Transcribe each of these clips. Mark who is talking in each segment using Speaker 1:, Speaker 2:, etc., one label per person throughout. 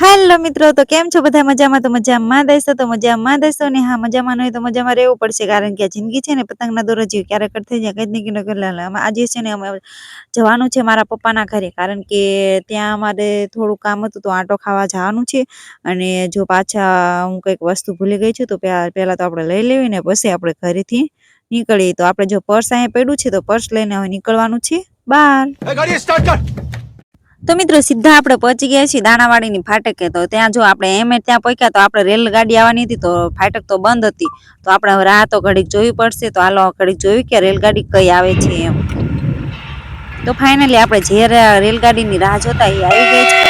Speaker 1: Hello મિત્રો, તો કેમ છો બધા? મજામાં તો મજામાં દેશો, તો મજામાં દેશો ને હા, મજામાં નહીં તો મજામાં રહેવું પડશે કારણ કે આ જિંદગી છે ને પતંગના દોરો જેવી ક્યારેક થઈ જાય કંઈક ને કંઈક આજે છે ને અમે જવાનું છે મારા પપ્પાના ઘરે, કારણ કે ત્યાં અમારે થોડું કામ હતું, તો આંટો ખાવા જવાનું છે અને જો પાછા હું કંઈક વસ્તુ ભૂલી ગઈ છું, તો પહેલાં તો આપણે લઈ લેવી ને પછી આપણે ઘરેથી નીકળીએ. તો આપણે જો પર્સ અહીંયા પડ્યું છે, તો પર્સ લઈને હવે નીકળવાનું છે. બહાર
Speaker 2: સ્ટાર્ટ
Speaker 1: તો મિત્રો સીધા આપણે પહોંચી ગયા છીએ દાણાવાડીની ફાટકે. તો ત્યાં જો આપણે એમ ત્યાં પહોંચ્યા તો આપણે રેલગાડી આવવાની હતી તો ફાટક તો બંધ હતી. તો આપણે હવે રાહ તો ઘડીક જોવી પડશે. તો હાલો ઘડીક જોયું કે રેલગાડી કઈ આવે છે એમ. તો ફાઇનલી આપણે જે રેલગાડીની રાહ જોતા એ આવી ગઈ છે.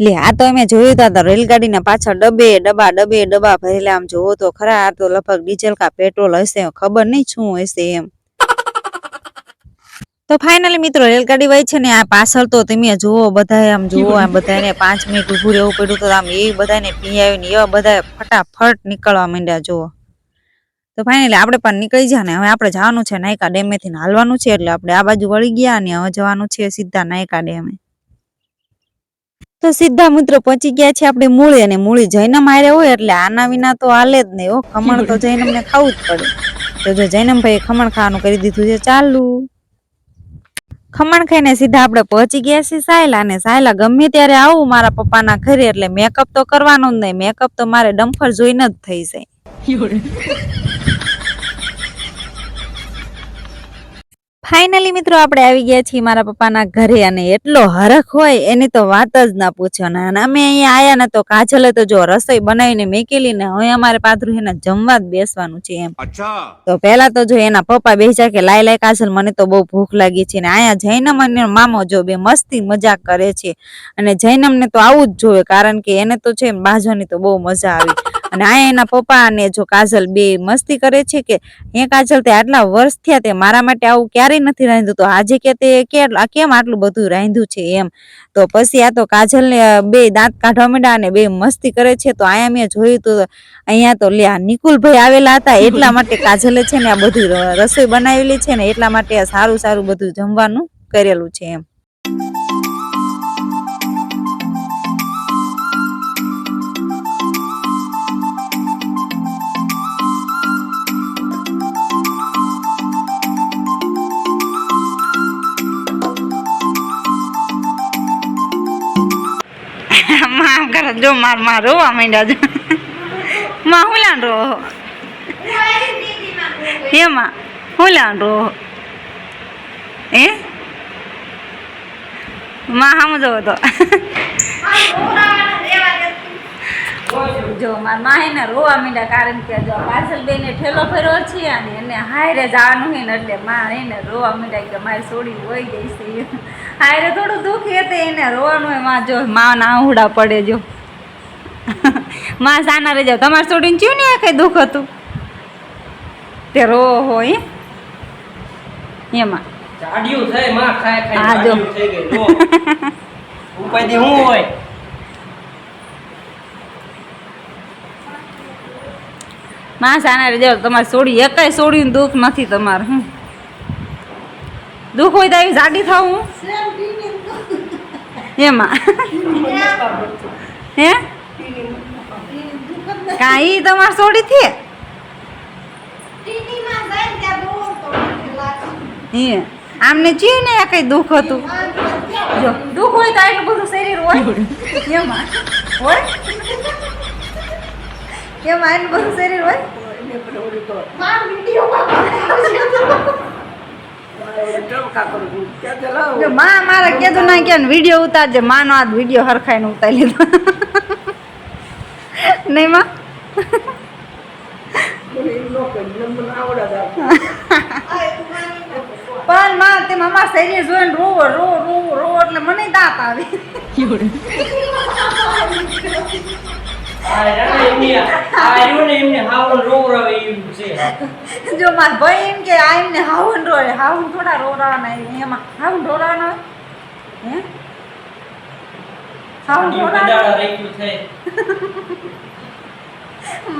Speaker 1: લે, આ તો અમે જોયું હતા તો રેલગાડીના પાછળ ડબે ડબ્બા ડબે ડબ્બા ભરેલા. આમ જોવો તો ખરા, આ તો લગભગ ડીઝલ કા પેટ્રોલ હશે, ખબર નહીં શું હશે એમ. તો ફાઇનલી મિત્રો, રેલગાડી વહી છે ને આ પાછળ તો તમે જુઓ બધાએ આમ જુઓ આમ બધાને પાંચ મિનિટ ઊભું રહેવું પડ્યું તો આમ એ બધાને પીયાવી ને એવા બધા ફટાફટ નીકળવા માંડ્યા, જુઓ. તો ફાઇનલી આપણે પણ નીકળી જાય ને, હવે આપણે જવાનું છે નાયકા ડેમેથી હાલવાનું છે એટલે આપણે આ બાજુ વળી ગયા ને હવે જવાનું છે સીધા નાયકા ડેમે. તો સીધા મિત્રો પહોંચી ગયા છે આપણે મૂળી અને મૂળી જૈનમ હારે હોય એટલે આના વિના તો હાલે જ નહીં હો, ખમણ તો જૈનમ ને ખાવું જ પડે. તો જો જૈનમભાઈ ખમણ ખાવાનું કરી દીધું છે, ચાલુ. ખમણ ખાઈને સીધા આપણે પહોંચી ગયા છીએ સાયલા અને સાયલા ગમે ત્યારે આવું મારા પપ્પાના ઘરે, એટલે મેકઅપ તો કરવાનો જ નહીં. મેકઅપ તો મારે ડમ્ફર જોઈને જ થઈ જાય. ફાઇનલી મિત્રો આપણે આવી ગયા છીએ મારા પપ્પાના ઘરે અને એટલો હરખ હોય એની તો વાત જ ના પૂછો. ને અને અમે અહીંયા આયા ને તો કાજલે તો જો રસોઈ બનાવીને મેકેલી ને હવે અમારે પાથરું એને જમવા જ બેસવાનું છે એમ. તો પેલા તો જો એના પપ્પા બેસા કે લાય લાય કાજલ મને તો બહુ ભૂખ લાગી છે ને આયા જૈનમ અને મામો જો બે મસ્તી મજાક કરે છે. અને જૈનમ ને તો આવું જ જોવે કારણ કે એને તો છે બાજવાની તો બહુ મજા આવી. અને આ એના પપ્પા અને જો કાજલ બે મસ્તી કરે છે કે હે કાજલ તે આટલા વર્ષ થયા તે મારા માટે આવું ક્યારેય નથી રાંધ્યું. તો આજે કે તે કેમ આટલું બધું રાંધ્યું છે એમ? તો પછી આ તો કાજલ ને બે દાંત કાઢવા માંડ્યા અને બે મસ્તી કરે છે. તો અહીંયા મેં જોયું તો અહીંયા તો લે, આ નિકુલભાઈ આવેલા હતા. એટલા માટે કાજલે છે ને આ બધું રસોઈ બનાવેલી છે ને એટલા માટે સારું સારું બધું જમવાનું કરેલું છે એમ. માં કરે જો માર માર રોવા માંડ્યા જો માં હું. લાન રો હેમાં હું. લાન રો એ માં સમજો તો જો મારમાં એને રોવા માંડ્યા કારણ કે જો પાછળ બેને ઠેલો ફેરવો છે અને એને હાયરે જવાનું હોય ને એટલે માં એને રોવા માંડ્યા કે મારી સોડી હોય ગઈ છે. હાયરે થોડું દુઃખી એ એને રોવાનું હોયમાં જો માં ના આહુડા પડે જો. માં સાના રહી જાવ તમારે છોડીને ચીવ ને કઈ દુઃખ હતું? તે રો હોય. એમાં.
Speaker 3: જાડિયું થાયમાં ખાય ખાય
Speaker 1: હા, જો.
Speaker 3: જાડિયું થઈ ગઈ ઉપાયથી શું હોય?
Speaker 1: માં સાના રહી જાવ તમારે છોડી એકાય છોડીને દુઃખ નથી તમારે હું દુઃખ હોય તો આવી જાડી થાવ હું. એમાં. હે? કાંઈ તમારે છોડી થી આમને છે ને આ કઈ દુઃખ હતું? જો, દુઃખ હોય તો આટલું બધું શરીર હોય. એમાં. હોય? એમાં આટલું બધું શરીર હોય? માં મારે કીધું ના કે વીડિયો ઉતારજે. માનો આ વીડિયો હરખાઈને ઉતારી લીધો. નહીં માં? પણ માં તે મામા શરીર જોઈને રોવો રોવો રોવો રોવો એટલે મને દાંત આવે. જો માર ભાઈ એમ કે આ એમને હાવન રોય હાવન થોડા રોરાવાના એમાં. હાવન રોરાવાના હે? હાવન
Speaker 3: જાડિયું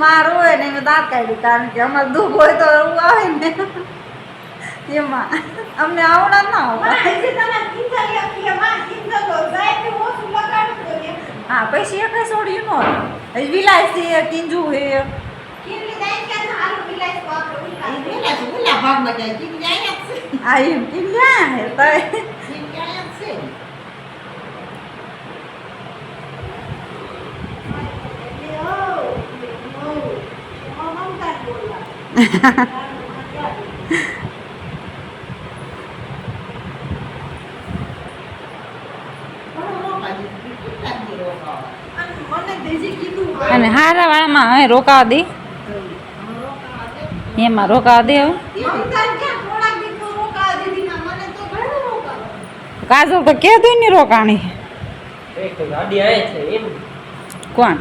Speaker 1: મારો રોય ને મેં દાંત કાઢી કારણ કે અમારે દુઃખ હોય તો એવું આવે ને. એમાં. અમને આવડા ના હોય હા પછી એક સોડ્યું નો વિલાસ છે કિંજુ હે આ એમ હે તો હારા વાળામાં હવે રોકાવા દે એમાં રોકાવા દે કાજલ તો નહીં રોકાણી
Speaker 3: એક તો છે એમ
Speaker 1: કોણ?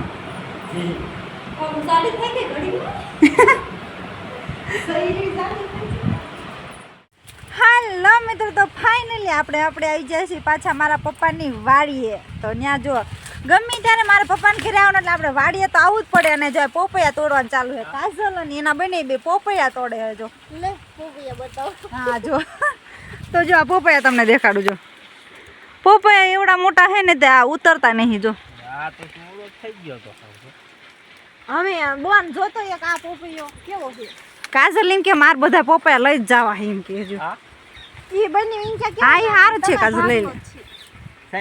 Speaker 1: હાલો મિત્રો, તો ફાઇનલી આપણે આપણે આવી જાય છીએ પાછા મારા પપ્પાની વાડીએ. તો ત્યાં જો ગમે ત્યારે મારા પપ્પાને ઘરે આવવાનું એટલે આપણે વાડીએ તો આવવું જ પડે અને જો પોપૈયા તોડવાનું ચાલુ છે. કાજલ અને એના બને બે પોપૈયા તોડે છે જો. હા જો. તો જો આ પોપૈયા તમને દેખાડું જો. પોપૈયા એવડા મોટા છે ને તે આ ઉતરતા નહીં જો.
Speaker 3: આ તો થોડો થઈ ગયો તો
Speaker 2: હવે બોન જોતો એક આ પોપૈયો કેવો છે?
Speaker 1: કાજલ એમ કે માર બધા પોપૈયા લઈ જ જવા એમ કે જો.
Speaker 3: હા?
Speaker 2: ઈ બંને ઈંચા કેવા
Speaker 1: હા, ઈ હારું છે કાજલ, લઈ લે.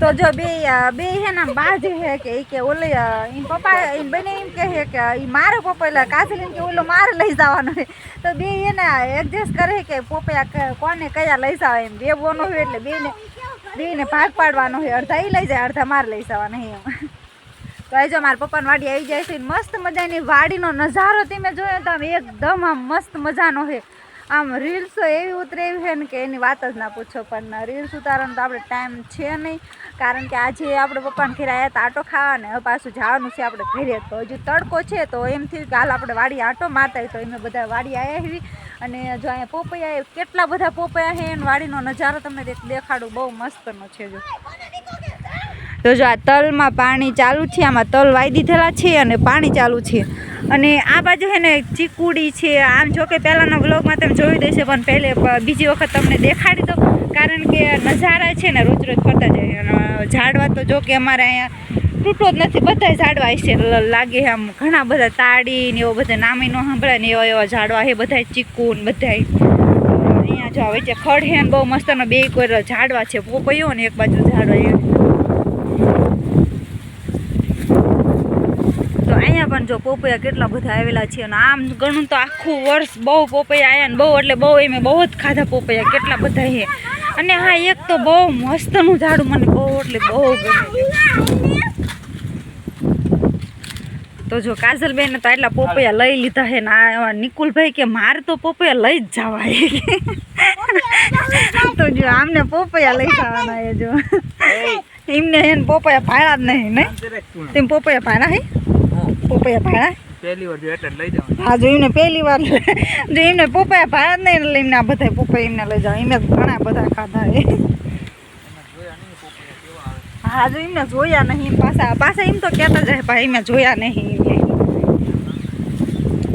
Speaker 1: તો જો બે બે હે ને બાજ હે કે એ કે ઓલે એમ પપ્પા એમ બને એમ કહે કે એ મારો પપ્પા એટલે કાજલ કે ઓલો મારે લઈ જવાનો છે તો બે હે ને એડજસ્ટ કરે કે પપ્પા કોને કયા લઈ જાવ એમ. બે બોનો હોય એટલે બે ને બે ને ભાગ પાડવાનો હોય અડધા એ લઈ જાય, અડધા મારે લઈ જવાના હે એમ. તો જો મારા પપ્પાની વાડી આવી જાય છે મસ્ત મજાની વાડીનો નજારો તમે જોયો તો એકદમ આમ મસ્ત મજાનો છે આમ રીલ્સો એવી ઉતરે એવી છે ને કે એની વાત જ ના પૂછો, પણ રીલ્સ ઉતારવાનો તો આપણે ટાઈમ છે નહીં. કારણ કે આજે આપણે પપ્પાને ઘેર આવ્યા હતા આટો ખાવા ને હવે પાછું જવાનું છે આપણે ઘરે. તો હજુ તડકો છે, તો એમ થયું હાલ આપણે વાડી આટો મારતા તો એમ બધા વાડી આવ્યા એવી અને જો અહીંયા પોપૈયા કેટલા બધા પોપૈયા છે અને વાડીનો નજારો તમને દેખ- દેખાડું. બહુ મસ્તનો છે જો. તો જો આ તલમાં પાણી ચાલુ છે, આમાં તલ વાઈ દીધેલા છે અને પાણી ચાલુ છે. અને આ બાજુ છે ને ચીકુડી છે. આમ જો કે પહેલાંના વ્લોગમાં તમે જોઈ દેશે પણ પહેલે બીજી વખત તમને દેખાડી દો કારણ કે નજારા છે ને રોજ રોજ ફરતા જાય. અને ઝાડવા તો જો કે અમારે અહીંયા તૂટો જ નથી. બધા ઝાડવા છે લાગે આમ ઘણા બધા તાડી ને એવો બધા નામે ન સાંભળે ને એવા એવા ઝાડવા છે બધા ચીકુ ને બધા અહીંયા જો વચ્ચે ખડ હે ને બહુ મસ્તનો બે કોઈ ઝાડવા છે. પોપૈયો ને એક બાજુ ઝાડવા એ તો અહીંયા પણ જો પોપૈયા કેટલા બધા આવેલા છે અને આમ ગણું તો આખું વર્ષ બહુ પોપૈયા આવ્યા ને બહુ એટલે બહુ એમ બહુ જ ખાધા પોપૈયા કેટલા બધા છે અને હા એક તો બહુ મસ્તનું ઝાડું મને બહુ એટલે બહુ ગમે તો જો કાજલબેન તો એટલા પોપૈયા લઈ લીધા છે ને આ નિકુલભાઈ કે મારે તો પોપૈયા લઈ જ જવાય. તો જો આમને પોપૈયા લઈ જવાના એ જો. એમને એને પોપૈયા ભાડા જ નહીં નહીં? તેમ પોપૈયા ભાડા હે? પોપૈયા ભાડા
Speaker 3: પહેલી વાર એટલે લઈ જવાનું.
Speaker 1: હા જો એમને પહેલી વાર. જો એમને પોપૈયા ભાડા નહીં એટલે આ બધા પોપૈયા એમને લઈ જાવ એમને ઘણા બધા ખાધા એ હા જો એમને જોયા નહીં પાછા પાછા એમ તો કહેતા જાય ભાઈ મેં જોયા નહીં.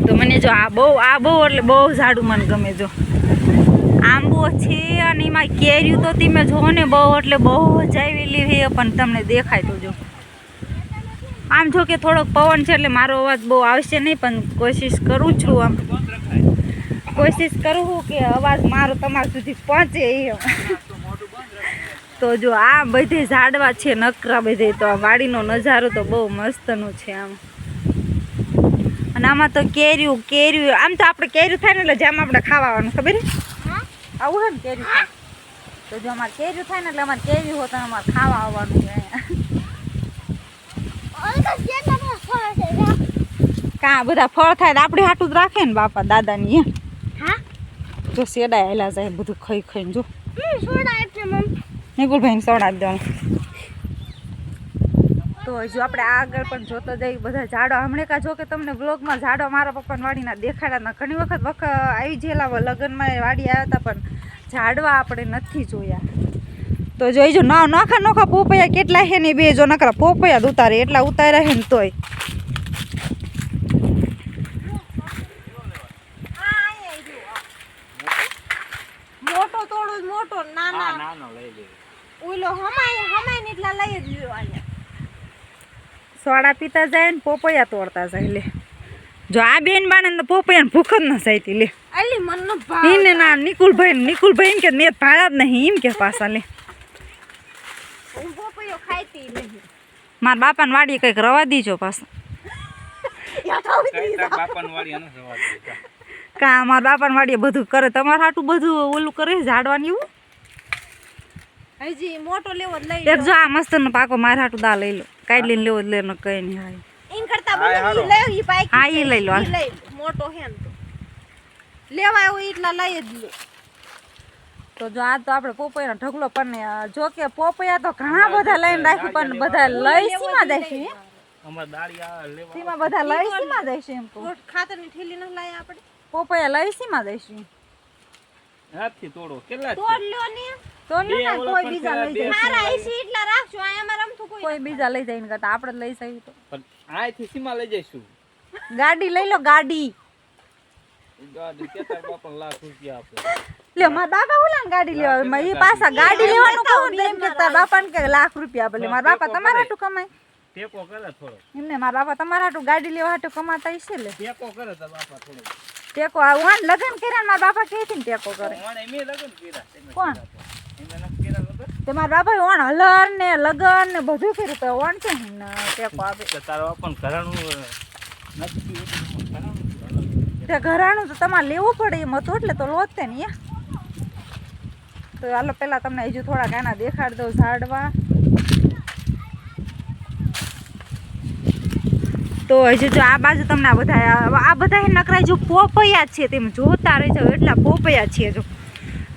Speaker 1: તો મને જો આ બહુ આ બહુ એટલે બહુ ઝાડું મને ગમે જો. આંબો છે અને એમાં કેરીયું તો તમે જો ને બહુ એટલે બહુ જ આવેલી છે પણ તમને દેખાય તો જો. આમ જો કે થોડોક પવન છે એટલે મારો અવાજ બહુ આવશે નહીં પણ કોશિશ કરું છું આમ. કોશિશ કરું છું કે અવાજ મારો તમારા સુધી પહોંચે એમ. તો જો આ બધે ઝાડવા છે નકરા બધે તો આ વાડીનો નજારો તો બહુ મસ્તનો છે આમ. અને આમાં તો કેર્યું કેર્યું આમ તો આપણે કેર્યું થાય ને એટલે જેમ આપણે ખાવાનું ખબર આવું હોય ને કેર્યું થાય? તો જો અમારે કેર્યું થાય ને એટલે અમારે કેર્યું હોત તો અમારે ખાવા આવવાનું છે અહીંયા કાં બધા ફળ થાય આપણે હાટું જ રાખે ને બાપા દાદાની હા? જો સેડા હેલા જાય બધું ખાઈ ખાઈને જો. નિકુલભાઈને સોડાવી દેવાનું તો હજુ આપણે આગળ પણ જોતા જઈએ બધા ઝાડો. હમણાં કા જો કે તમને બ્લોગમાં ઝાડો મારા પપ્પાને વાડીના દેખાડ્યા ના ઘણી વખત વખત આવી જેલા લગ્નમાં વાડી આવ્યા હતા પણ ઝાડવા આપણે નથી જોયા. તો જોઈજો ના નોખા નોખા પોપૈયા કેટલા છે ને બે જો નકરા પોપૈયા જ ઉતારે એટલા ઉતાર્યા છે ને તોય.
Speaker 2: ઓલો હમાય હમાય ને એટલા લઈ જ લ્યો
Speaker 1: સોડા પીતા જાય ને પોપૈયા તોડતા જાય લે. જો આ બેન બાને તો પોપૈયા ને ભૂખ જ ન સાઈતી લે.
Speaker 2: અલી મનનો ભાવ
Speaker 1: એને ના નિકુલભાઈ ને નિકુલભાઈ એમ કે મેં ભાડા જ નહીં એમ કે પાછા લે.
Speaker 2: હું પોપૈયો ખાઈતી નહીં.
Speaker 1: મારા બાપાને વાડીએ કંઈક રવા દીજો પાછા.
Speaker 4: બાપાનું.
Speaker 1: કા મારા બાપાને વાડીએ બધું કરે તમારે હાટું બધું ઓલું કરે ઝાડવાની એવું?
Speaker 2: હજી મોટો લેવો જ લઈ
Speaker 1: એક જો આ મસ્ત નો પાકો મારા હાટું દા લઈ લો. કાઈ લઈને લેવો જ લે કઈ નહીં હાય.
Speaker 2: ઇન કરતા. ઈ લઈ ઈ પાકી
Speaker 1: હા, ઈ લઈ લો,
Speaker 2: લઈ મોટો હે ને તો. લેવા આવ્યો એટલા લઈ જ લે.
Speaker 1: તો જો આ તો આપણે પોપૈયાનો ઢગલો પણ જો કે પોપૈયા તો ઘણા બધા લઈને રાખ્યું પણ બધા લઈ સીમાં હે?
Speaker 4: અમાર દાળી આ લેવા
Speaker 1: સીમાં બધા લઈ સીમાં દેશે એમ
Speaker 2: રોટ ખાતરની થેલી ન લાય આપણે.
Speaker 1: પોપૈયા લઈ સીમાં દેશે
Speaker 4: હાથથી તોડો. કેટલા
Speaker 2: તોડ લ્યો ને.
Speaker 1: તો ન કોઈ બીજા લઈ જાય.
Speaker 2: મારા એસી એટલા રાખજો આ અમારે રમતું કોઈ
Speaker 1: કોઈ બીજા લઈ જાય ને કરતા. આપણે લઈ જઈએ તો.
Speaker 4: પણ આયથી સીમા લઈ જઈશું.
Speaker 1: ગાડી લઈ લો ગાડી.
Speaker 4: ગાડી કે તાર બાપાને લાખ રૂપિયા આપે.
Speaker 1: લે મારા બાપા ઓલા ગાડી લેવા માં ઈ પાછા ગાડી લેવાનું કહું ને એમ કે તારા બાપાને કે લાખ રૂપિયા ભલે મારા બાપા તમારા હાટું કમાય.
Speaker 4: ટેકો કરે થોડો.
Speaker 1: એમને મારા બાપા તમારા હાટું ગાડી લેવા હાટું કમાતા હશે લે
Speaker 4: ટેકો કરે તાર બાપા થોડો.
Speaker 1: ટેકો આ વાન લગન કર્યા ને મારા બાપા કે ને ટેકો કરે.
Speaker 4: ઓણે એમે લગન કર્યા.
Speaker 1: કોણ?
Speaker 4: કર્યા તો. એમે નથી કર્યા નહોતા?
Speaker 1: તે મારા બાપાએ ઓણ હલર ને લગન ને બધું કર્યું તો ઓણ છે ને ટેકો આપે
Speaker 4: તો પણ ઘરાણું.
Speaker 1: તે ઘરાણું તો તમારે લેવું પડે એમ હતું એટલે તો લોતે ને યા. તો હાલો પેલા તમને હજુ થોડાક એના દેખાડ દઉં ઝાડવા તો હજુ જો આ બાજુ તમને આ બધા આ બધા નકરા જો પોપૈયા છે તેમ જોતા રહી જાઓ એટલા પોપૈયા છે જો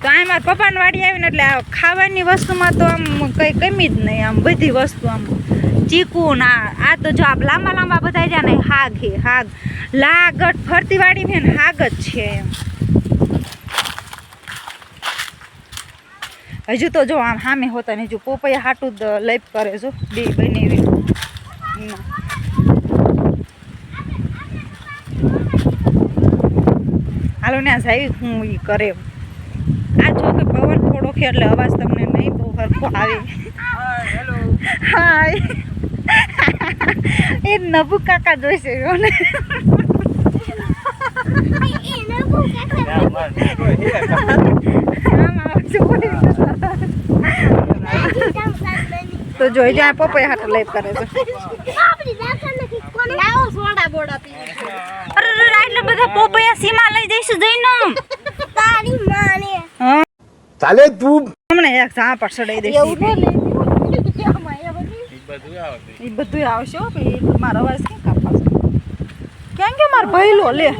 Speaker 1: તો આ મારા પપ્પાની વાડી આવીને એટલે આ ખાવાની વસ્તુમાં તો આમ કંઈ કમી જ નહીં, આમ બધી વસ્તુ આમ ચીકુ ના આ તો જો આપ લાંબા લાંબા બધા રહ્યા ને હાગ હે, હાગ લાગટ ફરતી વાડી છે ને હાગ જ છે એમ હજુ તો જો આમ સામે હોતા ને હજુ પોપૈયા હાટું જ લઈપ કરે જો, બે બને ના. હાલો ને જાય હું એ કરે. આ જો કે પવન થોડો છે એટલે અવાજ તમને નહીં બહુ હરખો આવે. હાય. એ નબુ કાકા જોઈશે ને. તો જોઈ જાય પપ્પા હાથ લઈ કરે છે. અરે એટલે બધા પોપૈયા સીમા લઈ જઈશું જઈને.
Speaker 2: તારી માને.
Speaker 5: સાલે તું?
Speaker 1: હમણાં એક સા પાછળ દઈ દે
Speaker 2: એવું ન એ બધું?
Speaker 4: આવે
Speaker 1: બધું આવશે. હો ભાઈ મારો અવાજ કેમ કાપા કેમ કે મારો ભઈલો લે.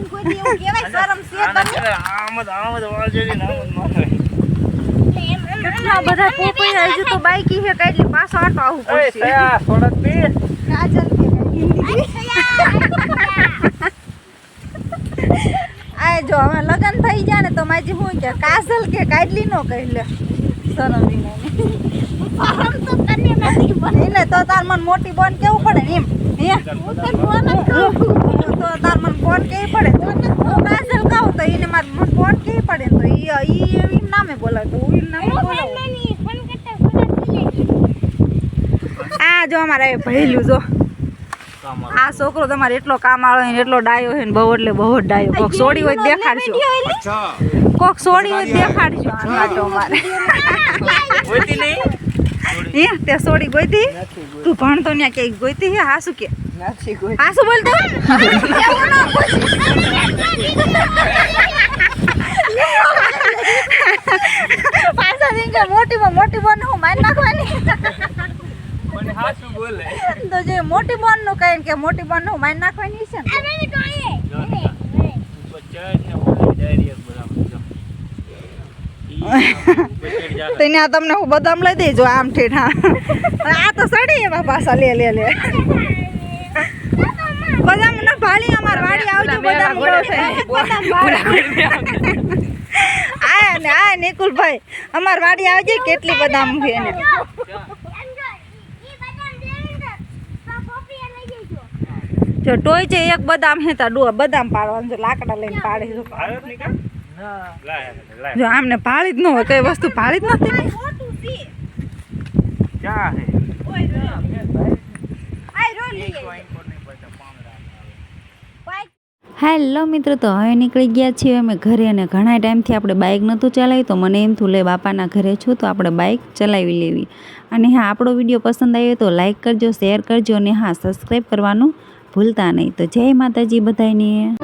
Speaker 1: કેટલા બધા પોપૈયા હજુ તો બાઈકી છે કાઈ એટલે પાછો આટો
Speaker 4: આવું
Speaker 1: પડશે.
Speaker 4: થોડાક પી.
Speaker 2: કાજલ
Speaker 1: આ જો હવે લગન થઈ જાય ને તો માજી હું કે કાજલ કે કાઢલી નો કહી લે. એને તો તાર મન મોટી બોન કેવું પડે એમ? હે? તો તાર મન બોન કેવી પડે? હું કાજલ કહું તો એને માર મન બોન કેવી પડે તો ઈ ઈ એવી નામે બોલાવે તો હું નામે બોલાવું. આ જો અમારે પહેલું જો. આ છોકરો તમારે એટલો કામ આવે ને એટલો ડાયો હે ને બહુ એટલે બહુ જ ડાયો. કોક સોડી હોય તો દેખાડજો. કોક સોડી હોય દેખાડજો આટો મારે
Speaker 4: ગોતી નહીં?
Speaker 1: હે તે સોડી ગોઈતી? તું ભણતો ને કે ગોઈતી હે? હાસુ કે? હાસુ પાછા મોટી માં મોટી બોન હું મારી નાખવાની.
Speaker 4: બોલે.
Speaker 1: તો જે મોટી બોનનું કઈ કે મોટી બોનનું મારી નાખવાની છે ને. તેને આ તમને હું બદામ લઈ દેજો આમ ઠેઠ આ તો સડી એવા પાછા લે લે લે. બદામ ના ભાળી અમાર વાડી આવજો બદામ ઉડો છે. બદામ આ ને આ નિકુલભાઈ અમાર વાડી આવજે કેટલી બદામ છે એને. જો ટોય છે એક બદામ હે તા ડો બદામ પાડવાનું છે લાકડા લઈને પાડે છે. જો આમને પાળી જ ન હોય કઈ વસ્તુ પાળી જ નથી. હેલો મિત્રો તો હવે નીકળી ગયા છીએ અમે ઘરે અને ઘણા ટાઈમથી આપણે બાઇક નહોતું ચલાવી તો મને એમ થયું લે બાપાના ઘરે છું તો આપણે બાઇક ચલાવી લેવી. અને હા આપણો વીડિયો પસંદ આવ્યો તો લાઇક કરજો શેર કરજો અને હા સબસ્ક્રાઈબ કરવાનું ભૂલતા નહીં. તો જય માતાજી બધાને